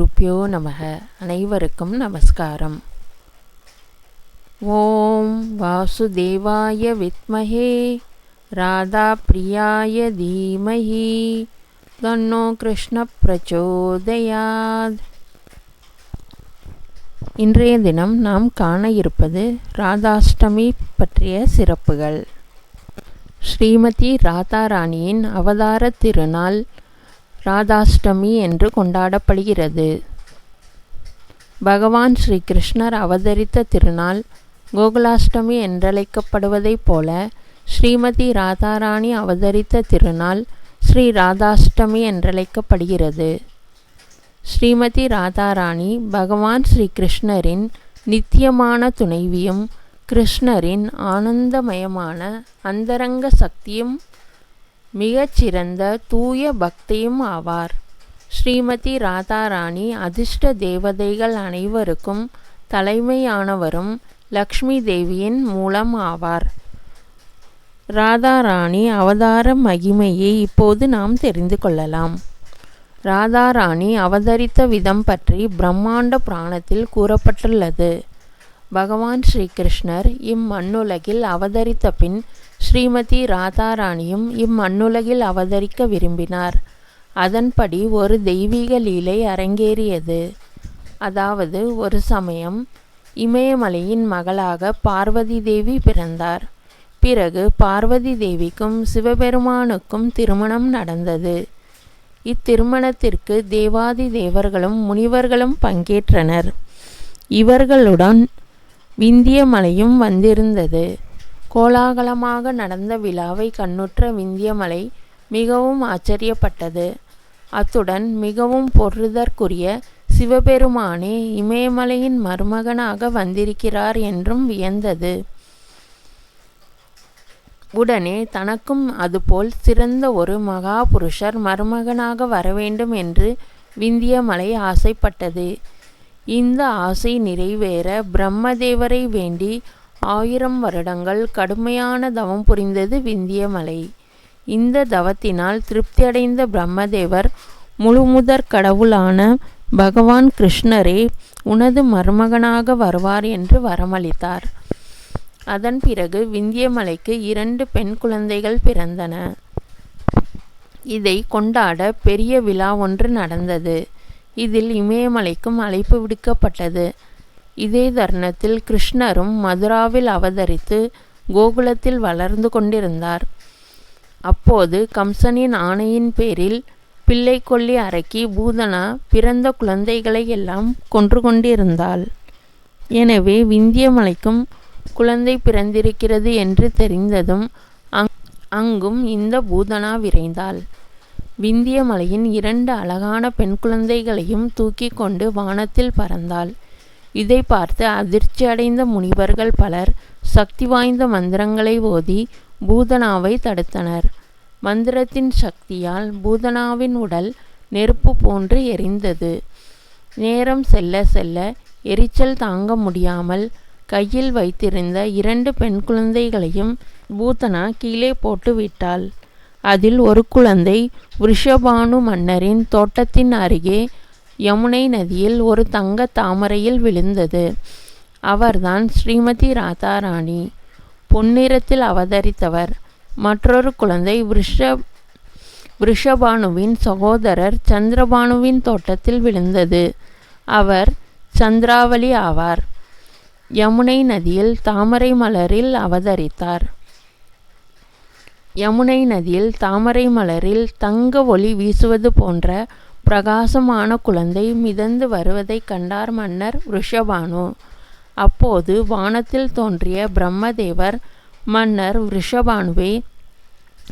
குருப்பியோ நமக. அனைவருக்கும் நமஸ்காரம். ஓம் வாசுதேவாய வித்மஹே ராதா பிரியாய தீமஹி தன்னோ கிருஷ்ண பிரச்சோதயாத். இன்றைய தினம் நாம் காண இருப்பது ராதாஷ்டமி பற்றிய சிறப்புகள். ஸ்ரீமதி ராதாராணியின் அவதார திருநாள் ராதாஷ்டமி என்று கொண்டாடப்படுகிறது. பகவான் ஸ்ரீ கிருஷ்ணர் அவதரித்த திருநாள் கோகுலாஷ்டமி என்றழைக்கப்படுவதைப் போல ஸ்ரீமதி ராதாராணி அவதரித்த திருநாள் ஸ்ரீ ராதாஷ்டமி என்றழைக்கப்படுகிறது. ஸ்ரீமதி ராதாராணி பகவான் ஸ்ரீ கிருஷ்ணரின் நித்தியமான துணைவியும் கிருஷ்ணரின் ஆனந்தமயமான அந்தரங்க சக்தியும் மிகச்சிறந்த தூய பக்தியும் ஆவார். ஸ்ரீமதி ராதாராணி அதிர்ஷ்ட தேவதைகள் அனைவருக்கும் தலைமையானவரும் லக்ஷ்மி தேவியின் மூலம் ஆவார். ராதாராணி அவதார மகிமையை இப்போது நாம் தெரிந்து கொள்ளலாம். ராதாராணி அவதரித்த விதம் பற்றி பிரம்மாண்ட புராணத்தில் கூறப்பட்டுள்ளது. பகவான் ஸ்ரீகிருஷ்ணர் இம்மண்ணுலகில் அவதரித்த பின் ஸ்ரீமதி ராதாராணியும் இம்மண்ணுலகில் அவதரிக்க விரும்பினார். அதன்படி ஒரு தெய்வீக லீலை அரங்கேறியது. அதாவது ஒரு சமயம் இமயமலையின் மகளாக பார்வதி தேவி பிறந்தார். பிறகு பார்வதி தேவிக்கும் சிவபெருமானுக்கும் திருமணம் நடந்தது. இத்திருமணத்திற்கு தேவாதி தேவர்களும் முனிவர்களும் பங்கேற்றனர். இவர்களுடன் விந்திய மலையும் வந்திருந்தது. கோலாகலமாக நடந்த விழாவை கண்ணுற்ற விந்தியமலை மிகவும் ஆச்சரியப்பட்டது. அத்துடன் மிகவும் பொருதற்குரிய சிவபெருமானே இமயமலையின் மருமகனாக வந்திருக்கிறார் என்றும் வியந்தது. உடனே தனக்கும் அதுபோல் சிறந்த ஒரு மகாபுருஷர் மருமகனாக வரவேண்டும் என்று விந்தியமலை ஆசைப்பட்டது. இந்த ஆசை நிறைவேற பிரம்மதேவரை வேண்டி ஆயிரம் வருடங்கள் கடுமையான தவம் புரிந்தது விந்தியமலை இந்த தவத்தினால் திருப்தியடைந்த பிரம்மதேவர் முழுமுதற் கடவுளான பகவான் கிருஷ்ணரே உனது மருமகனாக வருவார் என்று வரமளித்தார். அதன் பிறகு விந்தியமலைக்கு இரண்டு பெண் குழந்தைகள் பிறந்தன. இதை கொண்டாட பெரிய விழா ஒன்று நடந்தது. இதில் இமயமலைக்கும் அழைப்பு விடுக்கப்பட்டது. இதே தருணத்தில் கிருஷ்ணரும் மதுராவில் அவதரித்து கோகுலத்தில் வளர்ந்து கொண்டிருந்தார். அப்போது கம்சனின் ஆணையின் பேரில் பிள்ளை கொல்லி அரக்கி பூதனா பிறந்த குழந்தைகளை எல்லாம் கொன்று கொண்டிருந்தாள். எனவே விந்தியமலைக்கும் குழந்தை பிறந்திருக்கிறது என்று தெரிந்ததும் அங் அங்கும் இந்த பூதனா விரைந்தாள். விந்தியமலையின் இரண்டு அழகான பெண் குழந்தைகளையும் தூக்கி கொண்டு வானத்தில் பறந்தாள். இதை பார்த்து அதிர்ச்சியடைந்த முனிவர்கள் பலர் சக்தி வாய்ந்த மந்திரங்களை ஓதி பூதனாவை தடுத்தனர். மந்திரத்தின் சக்தியால் பூதனாவின் உடல் நெருப்பு போன்று எரிந்தது. நேரம் செல்ல செல்ல எரிச்சல் தாங்க முடியாமல் கையில் வைத்திருந்த இரண்டு பெண் குழந்தைகளையும் பூதனா கீழே போட்டு விட்டாள். அதில் ஒரு குழந்தை ரிஷபானு மன்னரின் தோட்டத்தின் அருகே யமுனை நதியில் ஒரு தங்க தாமரையில் விழுந்தது. அவர்தான் ஸ்ரீமதி ராதாராணி. பொன்னிறத்தில் அவதரித்தவர். மற்றொரு குழந்தை ரிஷ ரிஷபானுவின் சகோதரர் சந்திரபானுவின் தோட்டத்தில் விழுந்தது. அவர் சந்திராவளி ஆவார். யமுனை நதியில் தாமரை மலரில் அவதரித்தார். யமுனை நதியில் தாமரை மலரில் தங்க ஒளி வீசுவது போன்ற பிரகாசமான குழந்தை மிதந்து வருவதைக் கண்டார் மன்னர் ரிஷபானு. அப்போது வானத்தில் தோன்றிய பிரம்மதேவர் மன்னர் ரிஷபானுவே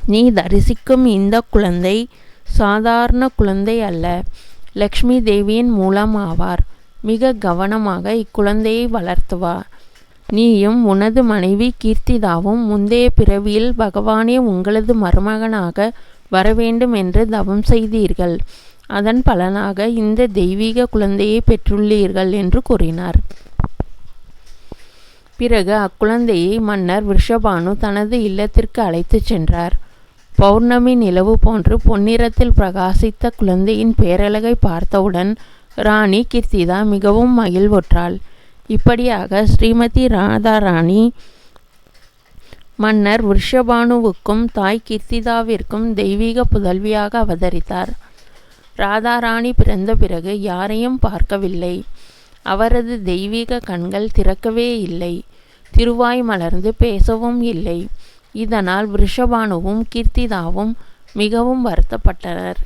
நீ தரிசிக்கும் இந்த குழந்தை சாதாரண குழந்தை அல்ல. லக்ஷ்மி தேவியின் மூலம் ஆவார் மிக கவனமாக இக்குழந்தையை வளர்த்துவார். நீயும் உனது மனைவி கீர்த்திதாவும் முந்தைய பிறவியில் பகவானே உங்களது மருமகனாக வரவேண்டும் என்று தவம் செய்தீர்கள். அதன் பலனாக இந்த தெய்வீக குழந்தையை பெற்றுள்ளீர்கள் என்று கூறினார். பிறகு அக்குழந்தையை மன்னர் விஷபானு தனது இல்லத்திற்கு அழைத்துச் சென்றார். பௌர்ணமி நிலவு போன்று பொன்னிறத்தில் பிரகாசித்த குழந்தையின் பேரழகை பார்த்தவுடன் ராணி கீர்த்திதா மிகவும் மகிழ்வுற்றாள். இப்படியாக ஸ்ரீமதி ராதாராணி மன்னர் விஷபானுவுக்கும் தாய் கீர்த்திதாவிற்கும் தெய்வீக புதல்வியாக அவதரித்தார். ராதாராணி பிறந்த பிறகு யாரையும் பார்க்கவில்லை. அவரது தெய்வீக கண்கள் திறக்கவே இல்லை. திருவாய் மலர்ந்து பேசவும் இல்லை. இதனால் விருஷபானுவும் கீர்த்திதாவும் மிகவும் வருத்தப்பட்டனர்.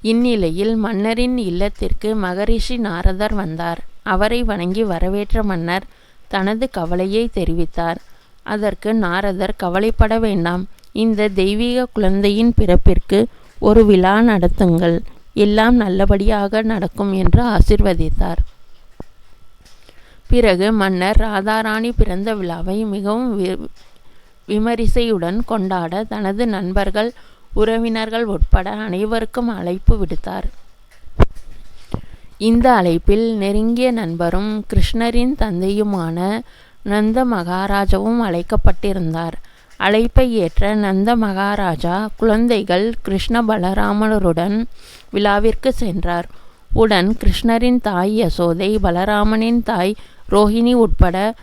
இந்நிலையில் மன்னரின் இல்லத்திற்கு மகரிஷி நாரதர் வந்தார். அவரை வணங்கி வரவேற்ற மன்னர் தனது கவலையை தெரிவித்தார். அதற்கு நாரதர் கவலைப்பட வேண்டாம். இந்த தெய்வீக குழந்தையின் பிறப்பிற்கு ஒரு விழா நடத்துங்கள். எல்லாம் நல்லபடியாக நடக்கும் என்று ஆசிர்வதித்தார். பிறகு மன்னர் ராதாராணி பிறந்த விழாவை மிகவும் விமரிசையுடன் கொண்டாட தனது நண்பர்கள் உறவினர்கள் உட்பட அனைவருக்கும் அழைப்பு விடுத்தார். இந்த அழைப்பில் நெருங்கிய நண்பரும் கிருஷ்ணரின் தந்தையுமான நந்த மகாராஜாவும் அழைக்கப்பட்டிருந்தார். அழைப்பை ஏற்ற நந்த மகாராஜா குழந்தைகள் கிருஷ்ண பலராமருடன் விழாவிற்கு சென்றார். உடன் கிருஷ்ணரின் தாய் யசோதை பலராமனின் தாய் ரோஹிணி உட்பட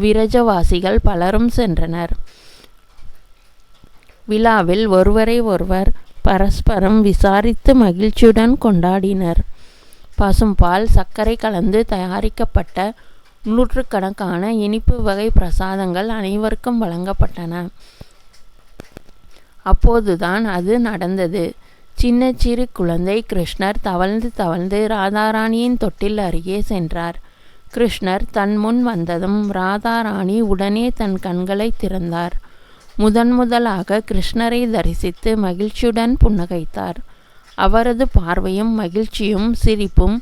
விரஜவாசிகள் பலரும் சென்றனர். விழாவில் ஒருவரை ஒருவர் பரஸ்பரம் விசாரித்து மகிழ்ச்சியுடன் கொண்டாடினர். பசும்பால் சர்க்கரை கலந்து தயாரிக்கப்பட்ட நூற்றுக்கணக்கான இனிப்பு வகை பிரசாதங்கள் அனைவருக்கும் வழங்கப்பட்டன. அப்போதுதான் அது நடந்தது. சின்ன சிறு குழந்தை கிருஷ்ணர் தவழ்ந்து தவழ்ந்து ராதாராணியின் தொட்டில் அருகே சென்றார். கிருஷ்ணர் தன் முன் வந்ததும் ராதாராணி உடனே தன் கண்களை திறந்தார். முதன் முதலாக கிருஷ்ணரை தரிசித்து மகிழ்ச்சியுடன் புன்னகைத்தார். அவரது பார்வையும் மகிழ்ச்சியும் சிரிப்பும்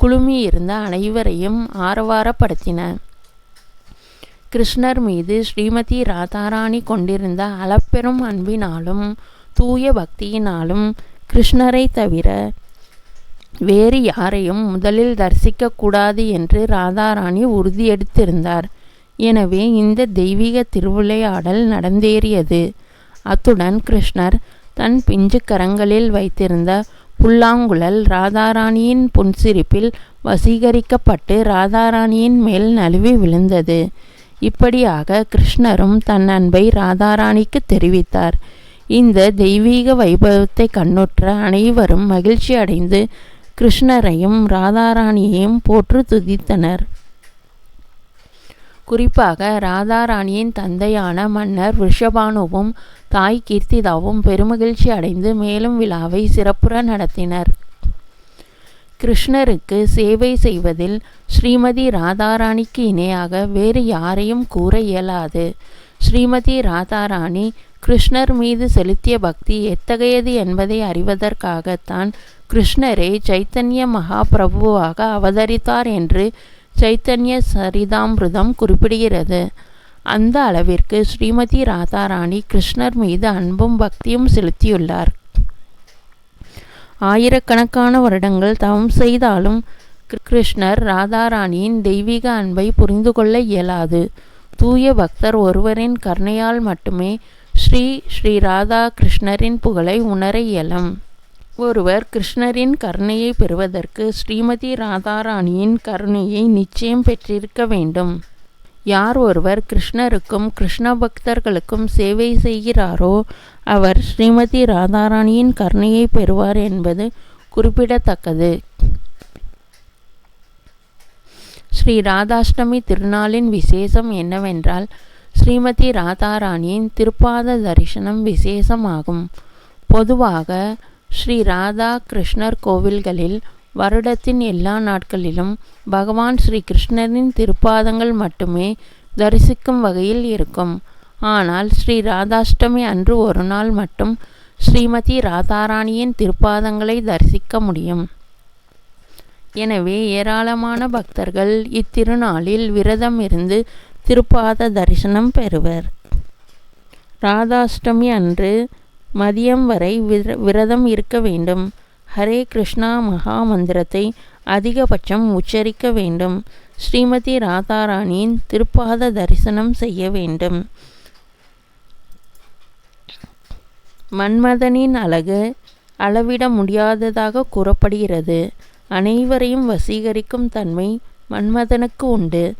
குழுமியிருந்த அனைவரையும் ஆரவாரப்படுத்தின. கிருஷ்ணர் மீது ஸ்ரீமதி ராதாராணி கொண்டிருந்த அளப்பெரும் அன்பினாலும் தூய பக்தியினாலும் கிருஷ்ணரை தவிர வேறு யாரையும் முதலில் தரிசிக்க கூடாது என்று ராதாராணி உறுதியெடுத்திருந்தார். எனவே இந்த தெய்வீக திருவிளையாடல் நடந்தேறியது. அத்துடன் கிருஷ்ணர் தன் பிஞ்சு கரங்களில் வைத்திருந்த புல்லாங்குழல் ராதாராணியின் புன்சிரிப்பில் வசீகரிக்கப்பட்டு ராதாராணியின் மேல் நழுவி விழுந்தது. இப்படியாக கிருஷ்ணரும் தன் அன்பை ராதாராணிக்கு தெரிவித்தார். இந்த தெய்வீக வைபவத்தை கண்ணுற்ற அனைவரும் மகிழ்ச்சி அடைந்து கிருஷ்ணரையும் ராதாராணியையும் போற்று துதித்தனர். குறிப்பாக ராதாராணியின் தந்தையான மன்னர் ரிஷபானுவும் தாய் கீர்த்திதாவும் பெருமகிழ்ச்சி அடைந்து மேலும் விழாவை சிறப்புற நடத்தினர். கிருஷ்ணருக்கு சேவை செய்வதில் ஸ்ரீமதி ராதாராணிக்கு இணையாக வேறு யாரையும் கூற இயலாது. ஸ்ரீமதி ராதாராணி கிருஷ்ணர் மீது செலுத்திய பக்தி எத்தகையது என்பதை அறிவதற்காகத்தான் கிருஷ்ணரே சைத்தன்ய மகாபிரபுவாக அவதரித்தார் என்று சைத்தன்ய சரிதாமிருதம் குறிப்பிடுகிறது. அந்த அளவிற்கு ஸ்ரீமதி ராதாராணி கிருஷ்ணர் மீது அன்பும் பக்தியும் செலுத்தியுள்ளார். ஆயிரக்கணக்கான வருடங்கள் தவம் செய்தாலும் கிருஷ்ணர் ராதாராணியின் தெய்வீக அன்பை புரிந்து கொள்ள இயலாது. தூய பக்தர் ஒருவரின் கருணையால் மட்டுமே ஸ்ரீ ஸ்ரீ ராதா கிருஷ்ணரின் புகழை உணர இயலும். ஒருவர் கிருஷ்ணரின் கருணையை பெறுவதற்கு ஸ்ரீமதி ராதாராணியின் கருணையை நிச்சயம் பெற்றிருக்க வேண்டும். யார் ஒருவர் கிருஷ்ணருக்கும் கிருஷ்ண பக்தர்களுக்கும் சேவை செய்கிறாரோ அவர் ஸ்ரீமதி ராதாராணியின் கருணையை பெறுவார் என்பது குறிப்பிடத்தக்கது. ஸ்ரீ ராதாஷ்டமி திருநாளின் விசேஷம் என்னவென்றால் ஸ்ரீமதி ராதாராணியின் திருப்பாத தரிசனம் விசேஷமாகும். பொதுவாக ஸ்ரீ ராதா கிருஷ்ணர் கோவில்களில் வருடத்தின் எல்லா நாட்களிலும் பகவான் ஸ்ரீ கிருஷ்ணரின் திருப்பாதங்கள் மட்டுமே தரிசிக்கும் வகையில் இருக்கும். ஆனால் ஸ்ரீ ராதாஷ்டமி அன்று ஒரு நாள் மட்டும் ஸ்ரீமதி ராதாராணியின் திருப்பாதங்களை தரிசிக்க முடியும். எனவே ஏராளமான பக்தர்கள் இத்திருநாளில் விரதம் இருந்து திருப்பாத தரிசனம் பெறுவர். ராதாஷ்டமி அன்று மதியம் வரை விர விரதம் இருக்க வேண்டும். ஹரே கிருஷ்ணா மகா மந்திரத்தை அதிகபட்சம் உச்சரிக்க வேண்டும். ஸ்ரீமதி ராதாராணியின் திருப்பாத தரிசனம் செய்ய வேண்டும். மன்மதனின் அழகு அளவிட முடியாததாக கூறப்படுகிறது. அனைவரையும் வசீகரிக்கும் தன்மை மன்மதனுக்கு உண்டு.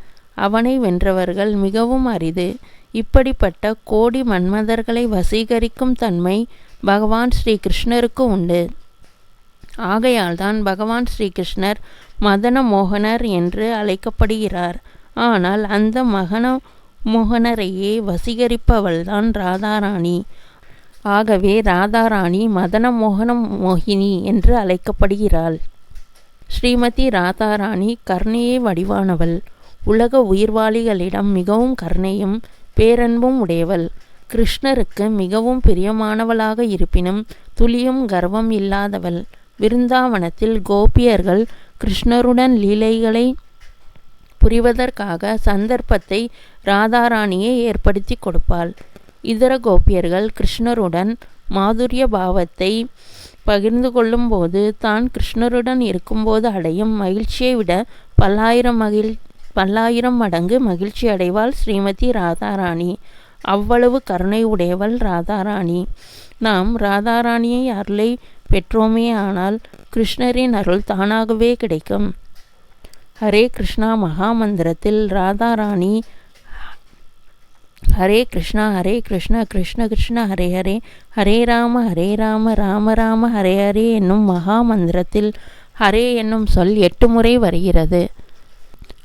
அவனை வென்றவர்கள் மிகவும் அரிது. இப்படிப்பட்ட கோடி மன்மதர்களை வசீகரிக்கும் தன்மை பகவான் ஸ்ரீகிருஷ்ணருக்கு உண்டு. ஆகையால்தான் பகவான் ஸ்ரீகிருஷ்ணர் மதன மோகனர் என்று அழைக்கப்படுகிறார். ஆனால் அந்த மகன மோகனரையே வசீகரிப்பவள்தான் ராதாராணி. ஆகவே ராதாராணி மதன மோகன மோகினி என்று அழைக்கப்படுகிறாள். ஸ்ரீமதி ராதாராணி கருணையே வடிவானவள். உலக உயிர்வாளிகளிடம் மிகவும் கருணையும் பேரன்பும் உடையவள். கிருஷ்ணருக்கு மிகவும் பிரியமானவளாக இருப்பினும் துளியும் கர்வம் இல்லாதவள். விருந்தாவனத்தில் கோபியர்கள் கிருஷ்ணருடன் லீலைகளை புரிவதற்காக சந்தர்ப்பத்தை ராதாராணியே ஏற்படுத்தி கொடுப்பாள். இதர கோபியர்கள் கிருஷ்ணருடன் மாதுரிய பாவத்தை பகிர்ந்து கொள்ளும்போது தான் கிருஷ்ணருடன் இருக்கும்போது அடையும் மகிழ்ச்சியை விட பல்லாயிரம் மகிழ் பல்லாயிரம் மடங்கு மகிழ்ச்சி அடைவாள் ஸ்ரீமதி ராதாராணி. அவ்வளவு கருணை உடையவள் ராதாராணி. நாம் ராதாராணியை அருளை பெற்றோமே ஆனால் கிருஷ்ணரின் அருள் தானாகவே கிடைக்கும். ஹரே கிருஷ்ணா மகாமந்திரத்தில் ராதாராணி. ஹரே கிருஷ்ணா ஹரே கிருஷ்ணா கிருஷ்ண கிருஷ்ண ஹரே ஹரே. ஹரே ராம ஹரே ராம ராம ராம ஹரே ஹரே என்னும் மகாமந்திரத்தில் ஹரே என்னும் சொல் எட்டு முறை வருகிறது.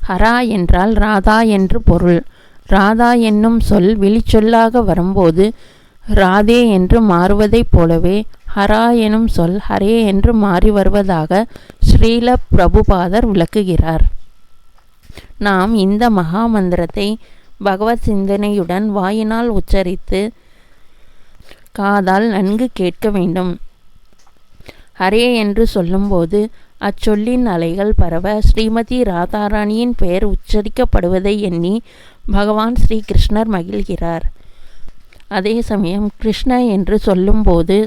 ஹரா என்றால் ராதா என்று பொருள். ராதா என்னும் சொல் விழிச்சொல்லாக வரும்போது ராதே என்று மாறுவதைப் போலவே ஹரா எனும் சொல் ஹரே என்று மாறி வருவதாக ஸ்ரீல பிரபுபாதர் விளக்குகிறார். நாம் இந்த மகா மந்திரத்தை பகவத் சிந்தனையுடன் வாயினால் உச்சரித்து காதால் நன்கு கேட்க வேண்டும். ஹரே என்று சொல்லும்போது அச்சொல்லின் அலைகள் பரவ ஸ்ரீமதி ராதாராணியின் பெயர் உச்சரிக்கப்படுவதை எண்ணி பகவான் ஸ்ரீகிருஷ்ணர் மகிழ்கிறார். அதே சமயம் கிருஷ்ண என்று சொல்லும்போது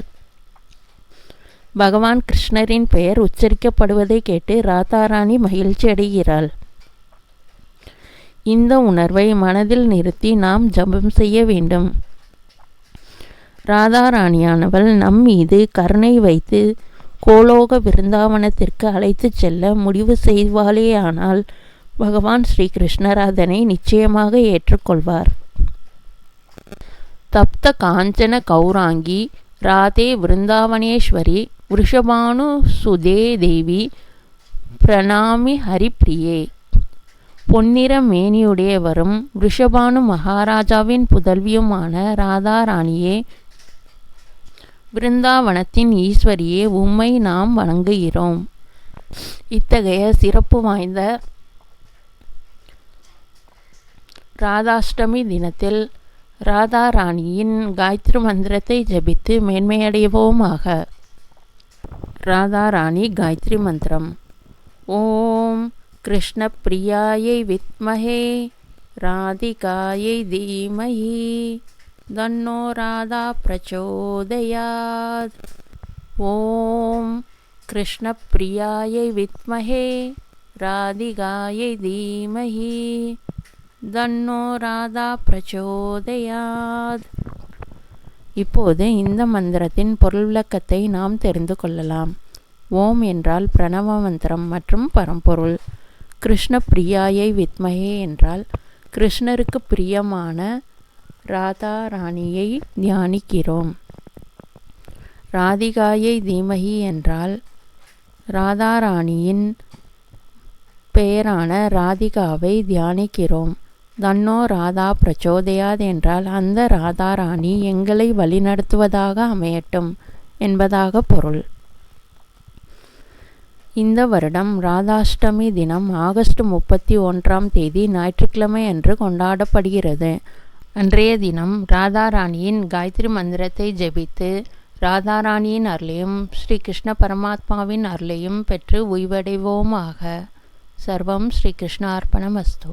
பகவான் கிருஷ்ணரின் பெயர் உச்சரிக்கப்படுவதை கேட்டு ராதாராணி மகிழ்ச்சி அடைகிறாள். இந்த உணர்வை மனதில் நிறுத்தி நாம் ஜபம் செய்ய வேண்டும். ராதாராணியானவள் நம் மீது கருணை வைத்து கோலோக விருந்தாவனத்திற்கு அழைத்துச் செல்ல முடிவு செய்வாளேயானால் பகவான் ஸ்ரீகிருஷ்ணர் அதனை நிச்சயமாக ஏற்றுக்கொள்வார். தப்த காஞ்சன கௌராங்கி ராதே விருந்தாவனேஸ்வரி விருஷபானு சுதே தேவி பிரணாமி ஹரிப்பிரியே பொன்னிற மேனியுடையவரும் ரிஷபானு மகாராஜாவின் புதல்வியுமான ராதாராணியே பிருந்தாவனத்தின் ஈஸ்வரியே உம்மை நாம் வணங்குகிறோம். இத்தகைய சிறப்பு வாய்ந்த ராதாஷ்டமி தினத்தில் ராதாராணியின் காயத்ரி மந்திரத்தை ஜபித்து மேன்மையடைவோமாக. ராதாராணி காயத்ரி மந்திரம். ஓம் கிருஷ்ணப்பிரியாயை வித்மஹே ராதிகாயை தீமஹி. தன்னோ ராதா பிரச்சோதயாத். ஓம் கிருஷ்ணப்பிரியாயை வித்மஹே ராதிகாயை தீமஹி. தன்னோ ராதா பிரச்சோதயாத். இப்போது இந்த மந்திரத்தின் பொருள் விளக்கத்தை நாம் தெரிந்து கொள்ளலாம். ஓம் என்றால் பிரணவ மந்திரம் மற்றும் பரம்பொருள். கிருஷ்ண பிரியாயை வித்மகே என்றால் கிருஷ்ணருக்கு பிரியமான ராதா ராணியை தியானிக்கிறோம். ராதிகாயை தீமகி என்றால் ராதாராணியின் பெயரான ராதிகாவை தியானிக்கிறோம். தன்னோ ராதா பிரச்சோதயாத் என்றால் அந்த ராதாராணி எங்களை வழிநடத்துவதாக அமையட்டும் என்பதாக பொருள். இந்த வருடம் ராதாஷ்டமி தினம் ஆகஸ்ட் முப்பத்தி ஒன்றாம் தேதி ஞாயிற்றுக்கிழமை அன்று கொண்டாடப்படுகிறது. அன்றைய தினம் ராதாராணியின் காயத்ரி மந்திரத்தை ஜெபித்து ராதாராணியின் அருளையும் ஸ்ரீ கிருஷ்ண பரமாத்மாவின் அருளையும் பெற்று உய்வடைவோமாக. சர்வம் ஸ்ரீ கிருஷ்ணார்ப்பணமஸ்து